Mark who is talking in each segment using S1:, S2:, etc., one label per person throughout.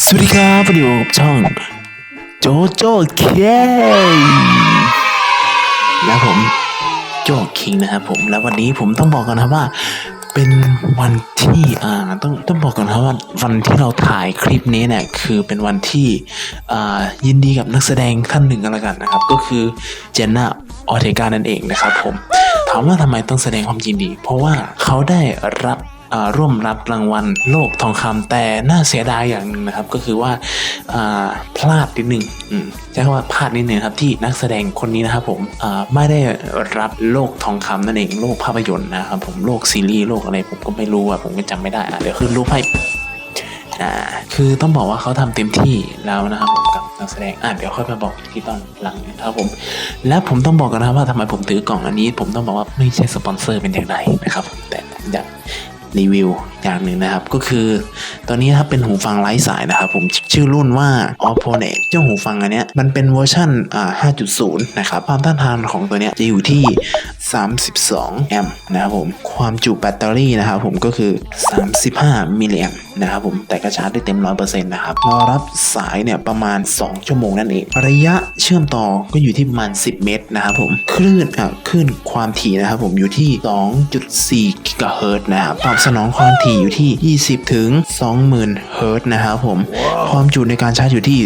S1: สวัสดีครับวันนี้อยู่กับช่อง โจโจเคและผมโจคิงนะครับผมแล้ววันนี้ผมต้องบอกกันนะว่า เป็นวันที่อ่าต้องต้องบอกกันนะครับว่าวันที่เราถ่ายคลิปนี้เนี่ยคือเป็นวันที่อ่ายินดีกับนักแสดงท่านหนึ่งกันละกันนะครับ ก็คือเจนน่าออเทกานั่นเองนะครับผมถามว่าทำไมต้องแสดงความยินดี เพราะว่าเขาได้รับ ร่วมรับรางวัลโลกทองคำแต่น่าเสียดายอย่างหนึ่งนะครับ ก็คือว่าพลาดนิดนึงใช้คำว่าพลาดนิดนึงครับที่นักแสดงคนนี้นะครับผมไม่ได้รับโลกทองคำนั่นเองโลกภาพยนตร์นะครับผมโลกซีรีส์โลกอะไรผมก็ไม่รู้อะผมก็จำไม่ได้อะเดี๋ยวขึ้นรูปให้คือต้องบอกว่าเขาทำเต็มที่แล้วนะครับผมกับนักแสดงอะเดี๋ยวค่อยมาบอกที่ตอนหลังนะครับผม และผมต้องบอกกันนะว่าทำไมผมถือกล่องอันนี้ ผมต้องบอกว่าไม่ใช่สปอนเซอร์เป็นอย่างไรนะครับแต่ผมอยาก รีวิวอย่างหนึ่งนะครับก็คือ ตอนนี้นะครับเป็นหูฟังไร้สายนะครับผมชื่อรุ่นว่า Oppo Net เจ้าหูฟังอันเนี้ยมันเป็นเวอร์ชันอ่า5.0 นะครับความต้านทานของตัวเนี้ยจะอยู่ที่ 32 แอมป์นะครับผมความจุแบตเตอรี่นะครับผมก็คือ 35 มิลลิแอมป์นะครับผมแต่ก็ชาร์จได้เต็ม 100%นะครับรอรับสายเนี่ยประมาณ 2 ชั่วโมงนั่นเอง ระยะเชื่อมต่อก็อยู่ที่ประมาณ 10 เมตรนะครับผมคลื่นอะคลื่นความถี่นะครับผมอยู่ที่ 2.4 กิกะเฮิรตซ์นะครับตอบสนองความถี่อยู่ที่ 20 ถึง 20,000 เฮิรตซ์นะครับผม ความจุในการชาร์จอยู่ที่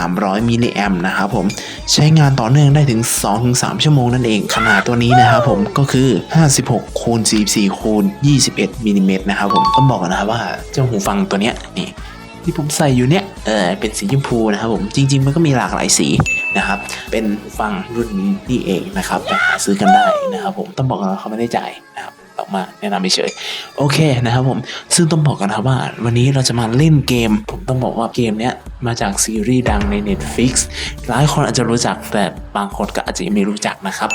S1: 300 มิลลิแอมป์นะครับผม ใช้งานต่อเนื่องได้ถึง 2-3 ชั่วโมงนั่นเอง ขนาดตัวนี้นะครับผมก็คือ 56คูณ44คูณ21มิลลิเมตรนะครับผมต้องบอกกันนะครับว่าเจ้าหูฟังตัวเนี้ยนี่ที่ผมใส่อยู่เนี่ยเออเป็นสีชมพูนะครับผมจริง ๆ มันก็มีหลากหลายสีนะครับ เป็นฟังรุ่นนี้นี่เองนะครับไปหาซื้อกันได้นะครับผมต้องบอกกันว่าเขาไม่ได้จ่ายนะครับ ออกมาแนะนำเฉยๆโอเคนะครับผมซึ่งต้องบอกกันนะครับว่า วันนี้เราจะมาเล่นเกม ผมต้องบอกว่าเกมเนี้ยมาจากซีรีส์ดังใน Netflix หลายคนอาจจะรู้จักแต่บางคนก็อาจจะยังไม่รู้จักนะครับ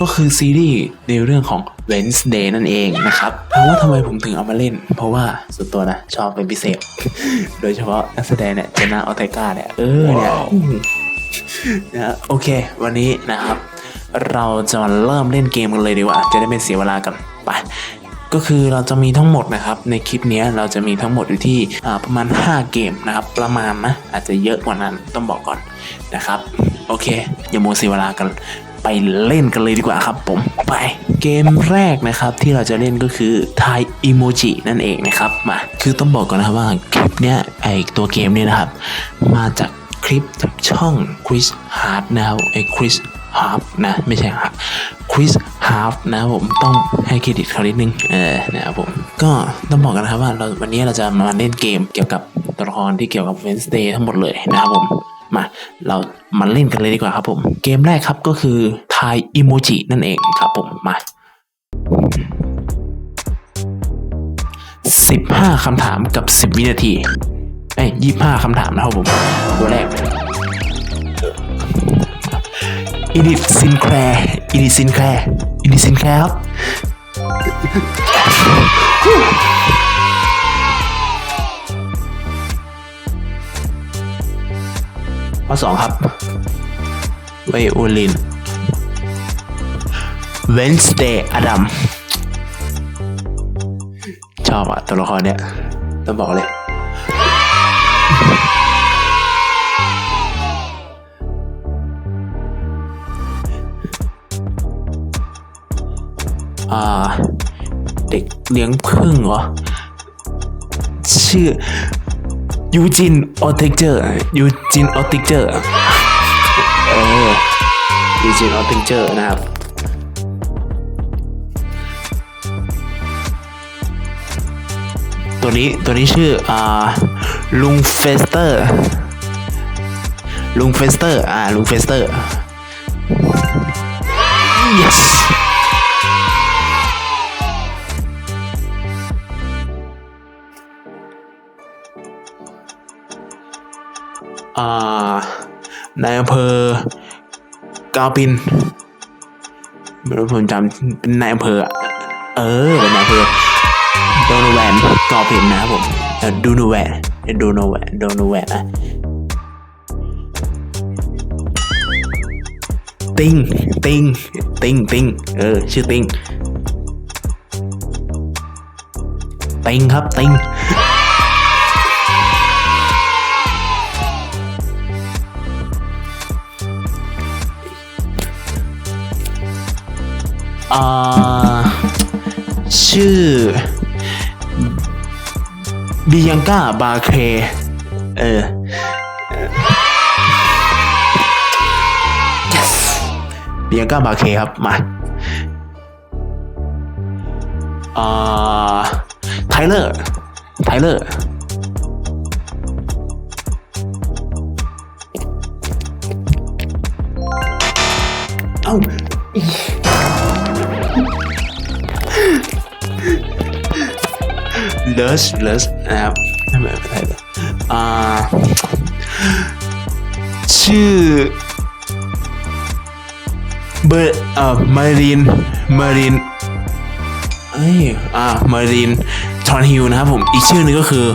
S1: ก็คือซีรีส์ในเรื่องของ Wednesday นั่นเองนะครับถามว่าทำไมผมถึงเอามาเล่น เพราะว่าส่วนตัวนะ ชอบเป็นพิเศษ โดยเฉพาะนักแสดงเนี่ยเจน่าออเทกาเนี่ยเออเนี่ยนะฮะโอเค วันนี้นะครับ เราจะมาเริ่มเล่นเกมกันเลยดีกว่า จะได้ไม่เสียเวลากัน ไปก็คือเราจะมีทั้งหมดนะครับในคลิปนี้เราจะมีทั้งหมดอยู่ที่ประมาณ 5 เกมนะครับ ประมาณนะอาจจะเยอะกว่านั้นต้องบอกก่อนนะครับ โอเค อย่าโมเสียเวลากันไปเล่นกันเลยดีกว่าครับผมไปเกมแรกนะครับที่เราจะเล่นก็คือทายอิโมจินั่นเองนะครับมาคือต้องบอกก่อนนะครับว่าคลิปเนี้ยไอตัวเกมเนี้นะครับ มาจากคลิปจากช่อง Chris Hart นะครับไอ Chris Hart นะไม่ใช่ครับ Chris Hart นะผมต้องให้เครดิตเขานิดนึงเออนะครับผมก็ต้องบอกกันนะครับว่าเราวันนี้เราจะมาเล่นเกมเกี่ยวกับตัวละครที่เกี่ยวกับ Wednesday ทั้งหมดเลยนะครับผมมาเรามาเล่นกันเลยดีกว่าครับผม เกมแรกครับก็คือทายอิโมจินั่นเองครับผมมา15คำถามกับ10วินาทีเอ้ย25คำถามนะครับผม ตัวแรก อินิซินแคลอินิซินแคลอินิซินแคลครับข้อสองครับ ไวโอลินเวนสเดย์อดัม ชอบอะตัวละครเนี้ย ต้องบอกเลย อ่า เด็กเลี้ยงพึ่งเหรอ ชื่อยูจินออติเจอร์ยูจินออติเจอร์เออยูจินออติเจอร์นะครับตัวนี้ตัวนี้ชื่ออ่าลุงเฟสเตอร์ ลุงเฟสเตอร์ อ่าลุงเฟสเตอร์ yes นายอำเภอกาวปินไม่รู้ผมจำเป็นนายอำเภออะเออเป็นนายอำเภอโดนแวนกาวปินนะครับผมดูโนแวนดูโนแวนดูโนแวนนะติงติงติงติงเออชื่อติงติงครับติง ชื่อบิยังก้าบาเคเออ yes บิยังก้าบาเคครับ มาอ่าไทเลอร์ ไทเลอร์เอ้า เลสเลสนะครับไม่เป็นไรเลยอ่าชื่อเบอร์เอ่อมารีนมารีนเอ้ยอ่ามารีนทอนฮิลนะครับผม อีกชื่อนึงก็คือ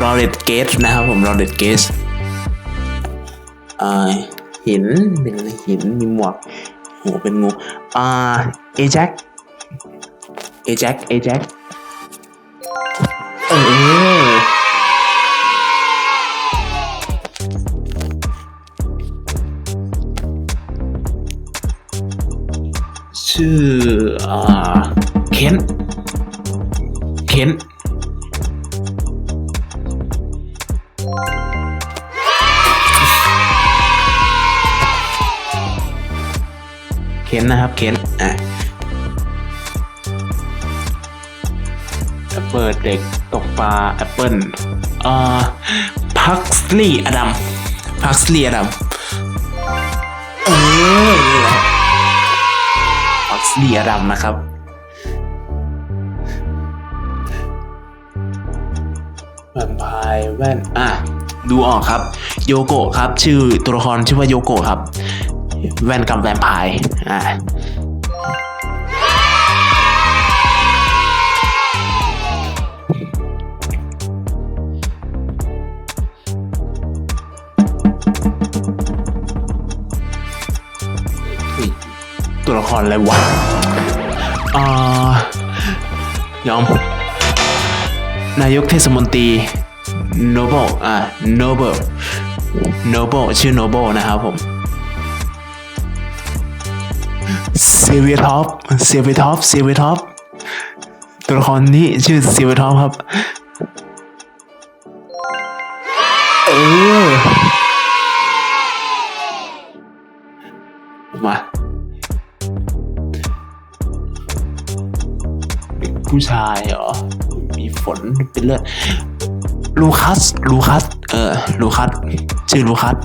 S1: รอเรตเกตนะครับผมรอเรตเกตอ่าหินเป็นหินมีหมวกหัวเป็นงูอ่าเอแจ็คเอแจ็คเอแจ็ค ออชื่ออ่าเคนเคนเคนนะครับเคนอะ ปิดเด็กตกปลาแอปเปิลอ่าพักลีย์อดัมพักลีย์อดัมเออพักลีย์อดัมนะครับ แวมไพร์แว่น อะ ดูออกครับ โยโกะครับ ชื่อตัวละครชื่อว่าโยโกะครับ แว่นกับแวมไพร์อะ รอะไรวะอ่ายอม นายกเทศมนตรี Noble อ่า Noble Noble ชื่อ Noble นะครับผมเซเวท็อปเซเวท็อปเซเวท็อปตัวละครนี้ชื่อเซเวท็อปครับเออ ผู้ชายเหรอ มีฝนเป็นเลือดลูคัส ลูคัส เออ ลูคัส ชื่อลูคัส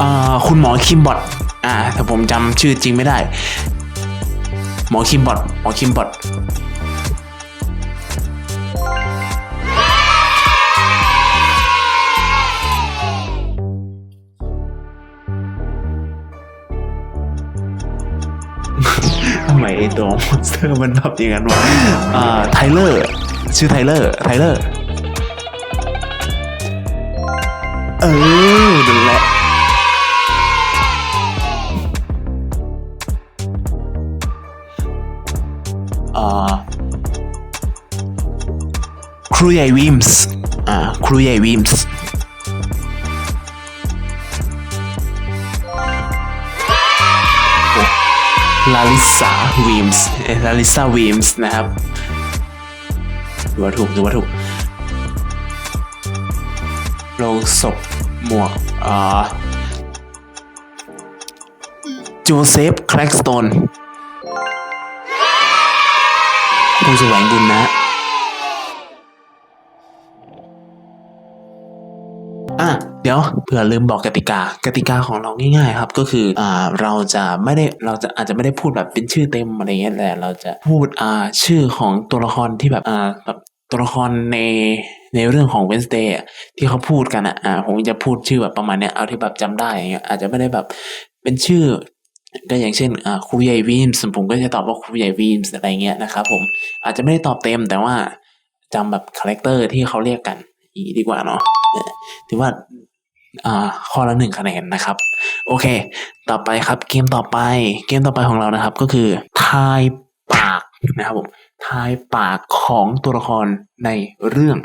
S1: อ่า คุณหมอคิมบอท อ่าแต่ผมจำชื่อจริงไม่ได้ หมอคิมบอท หมอคิมบอท ไอตัวมอนสเตอร์มันแบบอย่างนั้นวะอ่าไทเลอร์ชื่อไทเลอร์ไทเลอร์เออนั่นแหละอ่าครูใหญ่วิมส์อ่าครูใหญ่วิมส์ ลาลิสาวีมส์ลาลิซาวีมส์นะครับถือว่าถูกถือว่าถูกโลงศพหมวกอ่าโจเซฟแคร็กสโตนผู้แสวงบุญนะอะ ดี๋ยวเผื่อลืมบอกกติกา กติกาของเราง่ายๆครับก็คืออ่าเราจะไม่ได้เราจะอาจจะไม่ได้พูดแบบเป็นชื่อเต็มอะไรเงี้ยแต่เราจะพูดอ่าชื่อของตัวละครที่แบบอ่าแบบตัวละครในในเรื่องของ Wednesday อะที่เขาพูดกันอะผมจะพูดชื่อแบบประมาณเนี้ยเอาที่แบบจำได้อย่างเงี้ยอาจจะไม่ได้แบบเป็นชื่อ ก็อย่างเช่นอ่าครูใหญ่วีมส์ผมก็จะตอบว่าครูใหญ่วีมส์อะไรเงี้ยนะครับผมอาจจะไม่ได้ตอบเต็มแต่ว่าจำแบบคาแรคเตอร์ที่เขาเรียกกันอีดีกว่าเนาะถือว่า ข้อละหนึ่งคะแนนนะครับ โอเค ต่อไปครับเกมต่อไปเกมต่อไปของเรานะครับ ก็คือทายปากนะครับผมทายปากของตัวละครในเรื่อง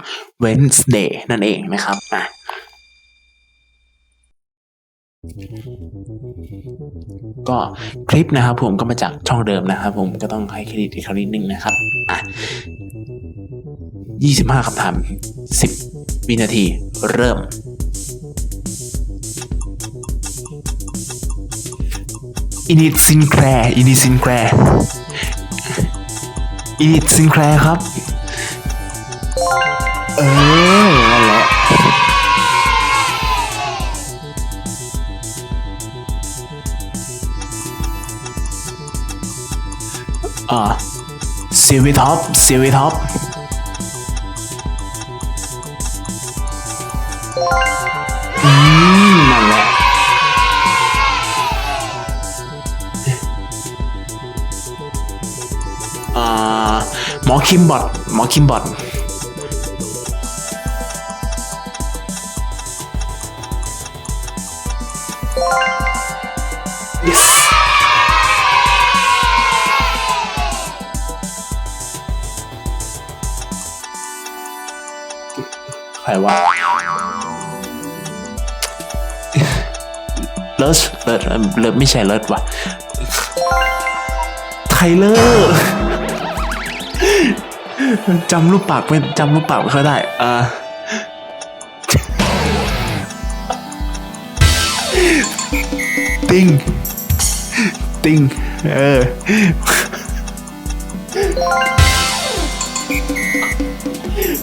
S1: Wednesday นั่นเองนะครับอะก็คลิปนะครับผมก็มาจากช่องเดิมนะครับผมก็ต้องให้เครดิตอีกครั้งนิดนึงนะครับอะ25คำถาม 10 วินาทีเริ่ม อินิดซินแครอินิดซินแครอินิดซินแครครับ เออนั่นแหละอ่าซีวีท็อปซีวีท็อป อคิมบอทหมอคิมบอทใครวะเลิศเลิศเลิศไม่ใช่เลิศวะไทเลอร์ จำรูปปากไม่จำรูปปากไม่ค่อยได้ อ่าติงติงเออ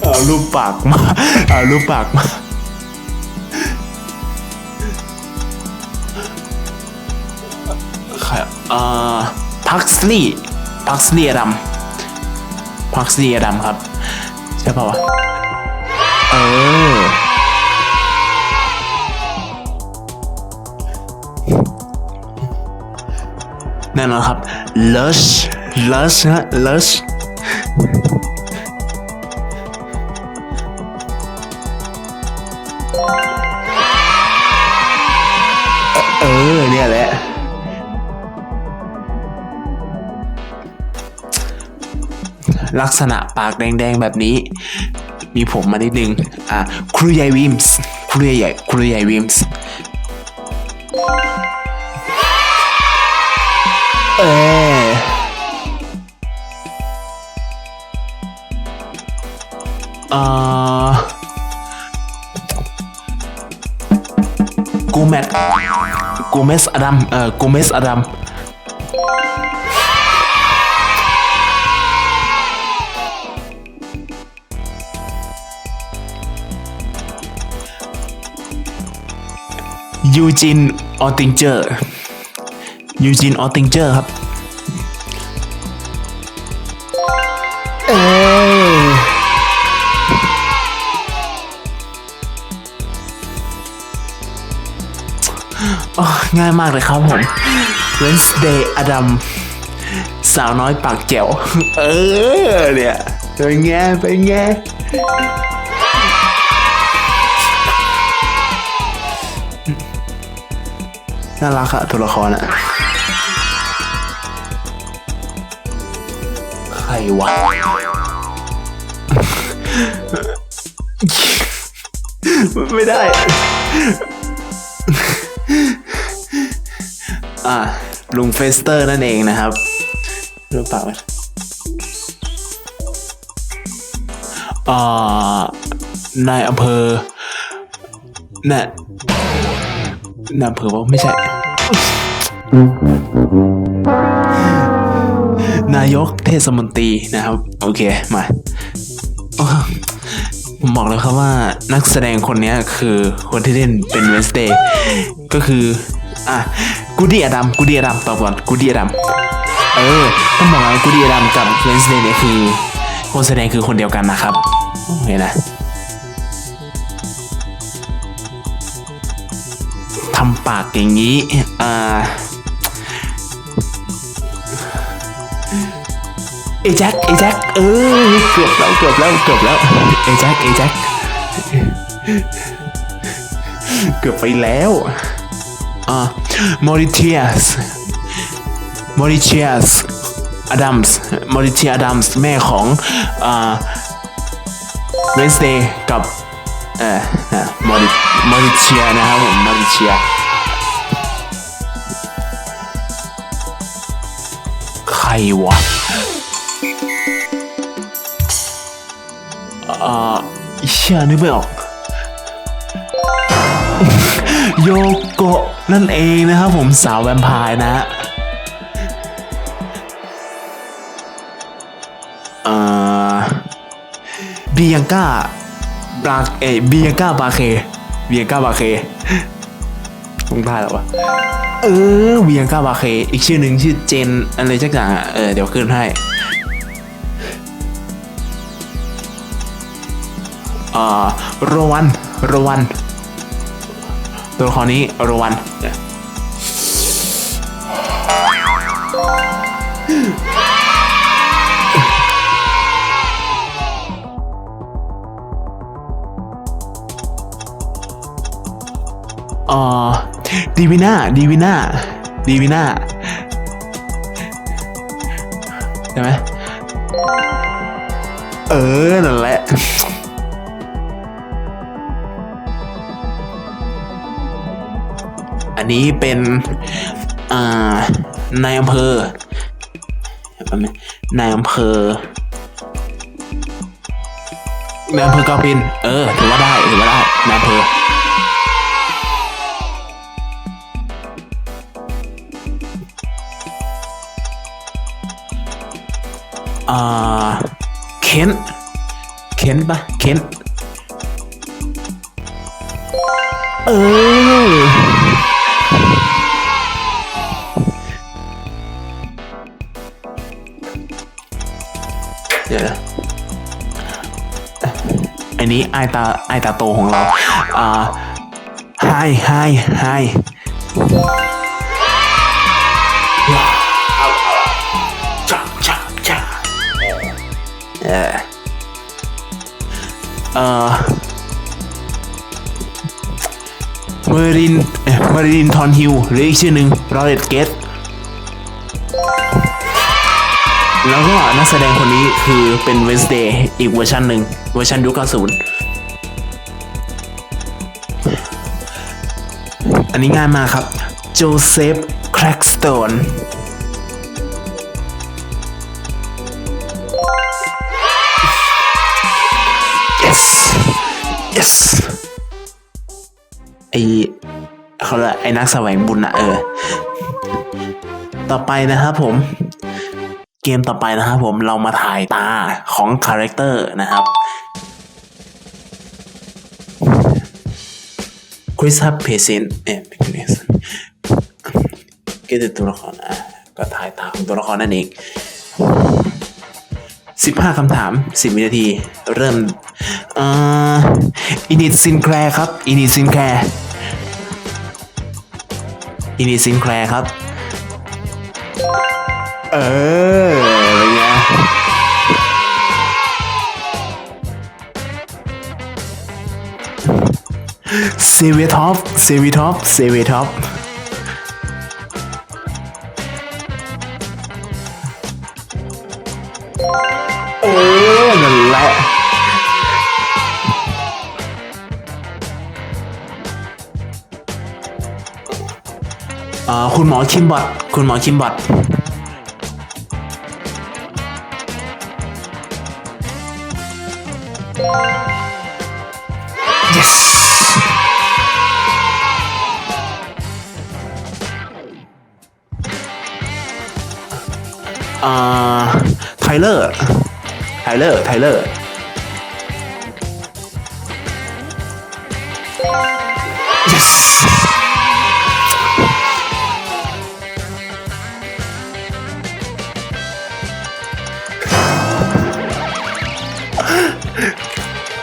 S1: เอารูปปากมาเอารูปปากมาใครอ่าพักสลีพักสลีอดัม พักซีอดัมครับ ใช่ป่าวะ เออ แน่นอนครับ lush lush ฮะ lush ลักษณะปากแดงๆแบบนี้ มีผมมานิดนึงอะครูใหญ่วิมส์ครูใหญ่ครูใหญ่วิมส์เอออ่ากูเมสกูเมสอดัมเอ่อกูเมสอดัม ยูจินออติงเจอร์ยูจินออติงเจอร์ครับ เอง่ายมากเลยครับผม Wednesday อดัมสาวน้อยปากแจ๋ว เออเนี่ยเป็นไงเป็นไง น่ารักอะตัวละครอะใครวะ ไม่ได้ อ่าลุงเฟสเตอร์นั่นเองนะครับรู้เปล่าอ่านายอำเภอน่ะ นายอำเภอว่าไม่ใช่ นายกเทศมนตรีนะครับ โอเคมาผมบอกเลยครับว่านักแสดงคนนี้คือคนที่เล่นเป็นเวนสเดย์ก็คือ อะกูดี้อดัมกูดี้อดัมตอบก่อนกูดี้อดัมเออต้องบอกว่ากูดี้อดัมกับเวนสเดย์เนี่ยคือคนแสดงคือคนเดียวกันนะครับโอเคนะำปากอย่างนี้ อ่า เอแจ็ค เอแจ็ค เออ เกือบแล้ว เกือบแล้ว เกือบแล้ว เอแจ็ค เอแจ็ค เกือบไปแล้ว อ่ามอริเทียส มอริเทียส อดัมส์ มอริเชียอดัมส์ แม่ของ อ่าเวนสเดย์กับ เอ่อมอริมอริเชียนะครับผมมอริเชียใครวะอ่าเชื่อนึกไม่ออกโยโกะนั่นเองนะครับผมสาวแวมไพร์นะฮะเอ่อเบียงก้า บราเอเบียก้าบาเคเบียก้าบาเคต้องได้แล้ววะเออเบียก้าบาเค อีกชื่อหนึ่งชื่อเจนอะไรสักอย่างเออเดี๋ยวขึ้นให้อ่าโรวันโรวันตัวละครนี้โรวัน อ่าดีวิน่าดีวิน่าดีวิน่าใช่ไหมเออ นั่นแหละอันนี้เป็นอ่านายอำเภอนายอำเภอนายอำเภอกาปิน เออ ถือว่าได้ ถือว่าได้นายอำเภอ อ่าเคนเคนปะเคนเออเดี๋ยวอันนี้ไอตาไอตาโตของเรา อ่าไฮไฮไฮ เออเอ่อเมอรินเอ่อเมอรินทอนฮิลหรืออีกชื่อหนึ่งรอเรตเกตแล้วก็นักแสดงคนนี้คือเป็น Wednesday อีกเวอร์ชันหนึ่งเวอร์ชันยุค90 อันนี้ง่ายมากครับ โจเซฟ แครกสโตน เขาเรียกไอ้นักแสวงบุญนะเออ ต่อไปนะครับผม เกมต่อไปนะครับผมเรามาถ่ายตาของคาแรคเตอร์นะครับคริสฮับเพเซนเอ๊ะไม่ใช่ก็คือตัวละครอะก็ถ่ายตาของตัวละครนั่นเอง 15คำถาม 10วินาที เริ่มอ่ออินิดซินแคลครับอินิดซินแคล อินิดซินแคลครับ เออเป็นไงเซเวท็อปเซเวท็อปเซเวท็อป อ่าคุณหมอคิมบอทคุณหมอคิมบอท yes อ่าไทเลอร์ไทเลอร์ไทเลอร์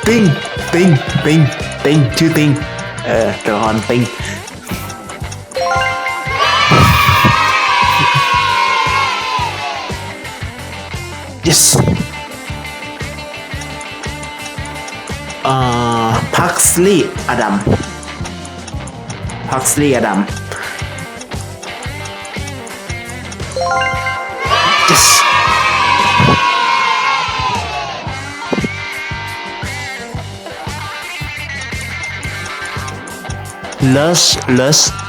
S1: ติงติงติงติงชื่อติงเออตัวละครติง yes อ่าพักสลีอดัมพักสลีอดัม Lust, lust,